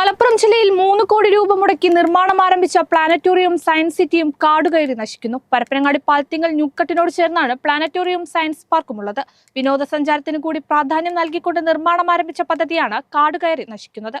മലപ്പുറം ജില്ലയിൽ മൂന്ന് കോടി രൂപ മുടക്കി നിർമ്മാണം ആരംഭിച്ച പ്ലാനറ്റോറിയം സയൻസ് സിറ്റിയും കാടുകയറി നശിക്കുന്നു. പരപ്പനങ്ങാടി പാൽത്തിങ്കൽ ന്യൂക്കട്ടിനോട് ചേർന്നാണ് പ്ലാനറ്റോറിയം സയൻസ് പാർക്കുമുള്ളത്. വിനോദസഞ്ചാരത്തിന് കൂടി പ്രാധാന്യം നൽകിക്കൊണ്ട് നിർമ്മാണം ആരംഭിച്ച പദ്ധതിയാണ് കാടുകയറി നശിക്കുന്നത്.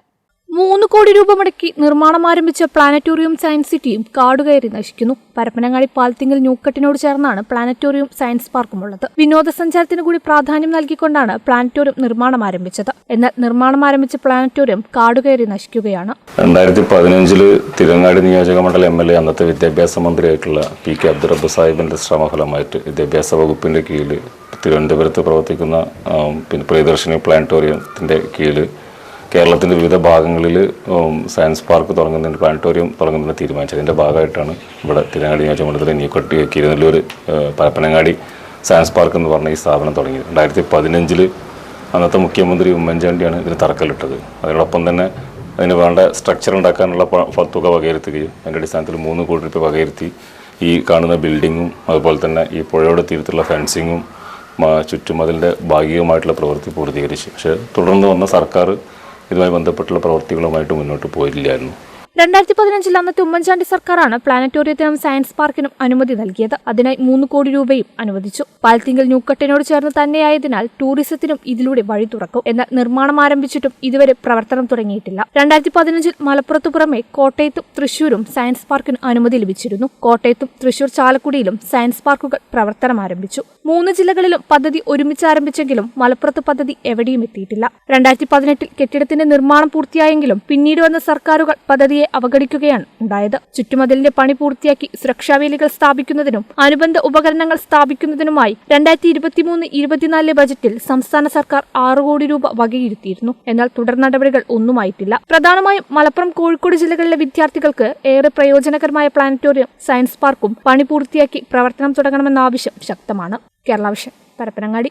മൂന്ന് കോടി രൂപ മുടക്കി നിർമ്മാണം ആരംഭിച്ച പ്ലാനറ്റോറിയം സയൻസ് സിറ്റിയും കാടുകയറി നശിക്കുന്നു. പരപ്പനങ്ങാടി പാൽത്തിങ്കൽ ന്യൂക്കട്ടിനോട് ചേർന്നാണ് പ്ലാനറ്റോറിയം സയൻസ് പാർക്കും പാർക്കുമുള്ളത് വിനോദസഞ്ചാരത്തിന് കൂടി പ്രാധാന്യം നൽകിക്കൊണ്ടാണ് പ്ലാനറ്റോറിയം നിർമ്മാണം ആരംഭിച്ചത്. എന്നാൽ നിർമ്മാണം ആരംഭിച്ച പ്ലാനറ്റോറിയം കാടുകയറി നശിക്കുകയാണ്. രണ്ടായിരത്തി പതിനഞ്ചിൽ തിരങ്ങാടി നിയോജക മണ്ഡലം എം എൽ എ അന്നത്തെ വിദ്യാഭ്യാസ മന്ത്രിയായിട്ടുള്ള പി കെ അബ്ദുറബ് സാഹിബിന്റെ ശ്രമഫലമായിട്ട് വിദ്യാഭ്യാസ വകുപ്പിന്റെ കീഴിൽ തിരുവനന്തപുരത്ത് പ്രവർത്തിക്കുന്ന പിന്നെ പ്രിയദർശിനി പ്ലാനറ്റോറിയത്തിന്റെ കീഴിൽ കേരളത്തിന്റെ വിവിധ ഭാഗങ്ങളിൽ സയൻസ് പാർക്ക് തുടങ്ങുന്നതിന് പ്ലാനറ്റോറിയം തുടങ്ങുന്നതിന് തീരുമാനിച്ചത്. അതിന്റെ ഭാഗമായിട്ടാണ് ഇവിടെ തിരങ്ങാടി നിയോജക മണ്ഡലത്തിലെ ന്യൂക്കട്ടി കിരുന്നല്ലൂർ പരപ്പനങ്ങാടി സയൻസ് പാർക്ക് എന്ന് പറഞ്ഞ ഈ സ്ഥാപനം തുടങ്ങിയത്. രണ്ടായിരത്തി പതിനഞ്ചിൽ അന്നത്തെ മുഖ്യമന്ത്രി ഉമ്മൻചാണ്ടിയാണ് ഇതിന് തറക്കല്ലിട്ടത്. അതിനോടൊപ്പം തന്നെ അതിന് വേണ്ട സ്ട്രക്ചർ ഉണ്ടാക്കാനുള്ള തുക വകയിരുത്തുകയും അതിന്റെ അടിസ്ഥാനത്തിൽ മൂന്ന് കോടി രൂപ വകയിരുത്തി ഈ കാണുന്ന ബിൽഡിങ്ങും അതുപോലെ തന്നെ ഈ പുഴയുടെ തീരത്തുള്ള ഫെൻസിങ്ങും ചുറ്റും ചുറ്റുമതിലിന്റെ ഭാഗികമായിട്ടുള്ള പ്രവൃത്തി പൂർത്തീകരിച്ചു. പക്ഷേ തുടർന്ന് വന്ന സർക്കാർ ഇതുമായി ബന്ധപ്പെട്ടുള്ള പ്രവൃത്തികളുമായിട്ട് മുന്നോട്ട് പോയില്ലായിരുന്നു. രണ്ടായിരത്തി പതിനഞ്ചിൽ അന്നത്തെ ഉമ്മൻചാണ്ടി സർക്കാരാണ് പ്ലാനറ്റോറിയത്തിനും സയൻസ് പാർക്കിനും അനുമതി നൽകിയത്. അതിനായി മൂന്ന് കോടി രൂപയും അനുവദിച്ചു. പാൽത്തിങ്കൽ ന്യൂക്കട്ടിനോട് ചേർന്ന് തന്നെയായതിനാൽ ടൂറിസത്തിനും ഇതിലൂടെ വഴി തുറക്കും. എന്നാൽ നിർമ്മാണം ആരംഭിച്ചിട്ടും ഇതുവരെ പ്രവർത്തനം തുടങ്ങിയിട്ടില്ല. രണ്ടായിരത്തി പതിനഞ്ചിൽ മലപ്പുറത്തു പുറമെ കോട്ടയത്തും തൃശൂരും സയൻസ് പാർക്കിന് അനുമതി ലഭിച്ചിരുന്നു. കോട്ടയത്തും തൃശൂർ ചാലക്കുടിയിലും സയൻസ് പാർക്കുകൾ പ്രവർത്തനം ആരംഭിച്ചു. മൂന്ന് ജില്ലകളിലും പദ്ധതി ഒരുമിച്ച് ആരംഭിച്ചെങ്കിലും മലപ്പുറത്ത് പദ്ധതി എവിടെയും എത്തിയിട്ടില്ല. രണ്ടായിരത്തി പതിനെട്ടിൽ കെട്ടിടത്തിന്റെ നിർമ്മാണം പൂർത്തിയായെങ്കിലും പിന്നീട് വന്ന സർക്കാരുകൾ പദ്ധതിയെ അവഗണിക്കുകയാണ്. ഉണ്ടായത് ചുറ്റുമതിലിന്റെ പണി പൂർത്തിയാക്കി സുരക്ഷാവേലികൾ സ്ഥാപിക്കുന്നതിനും അനുബന്ധ ഉപകരണങ്ങൾ സ്ഥാപിക്കുന്നതിനുമായി രണ്ടായിരത്തി ഇരുപത്തിമൂന്ന് ഇരുപത്തിനാലിലെ ബജറ്റിൽ സംസ്ഥാന സർക്കാർ ആറ് കോടി രൂപ വകയിരുത്തിയിരുന്നു. എന്നാൽ തുടർ നടപടികൾ ഒന്നുമായിട്ടില്ല. പ്രധാനമായും മലപ്പുറം കോഴിക്കോട് ജില്ലകളിലെ വിദ്യാർത്ഥികൾക്ക് ഏറെ പ്രയോജനകരമായ പ്ലാനറ്റോറിയം സയൻസ് പാർക്കും പണി പൂർത്തിയാക്കി പ്രവർത്തനം തുടങ്ങണമെന്ന ആവശ്യം ശക്തമാണ്. കേരള പരപ്പനങ്ങാടി.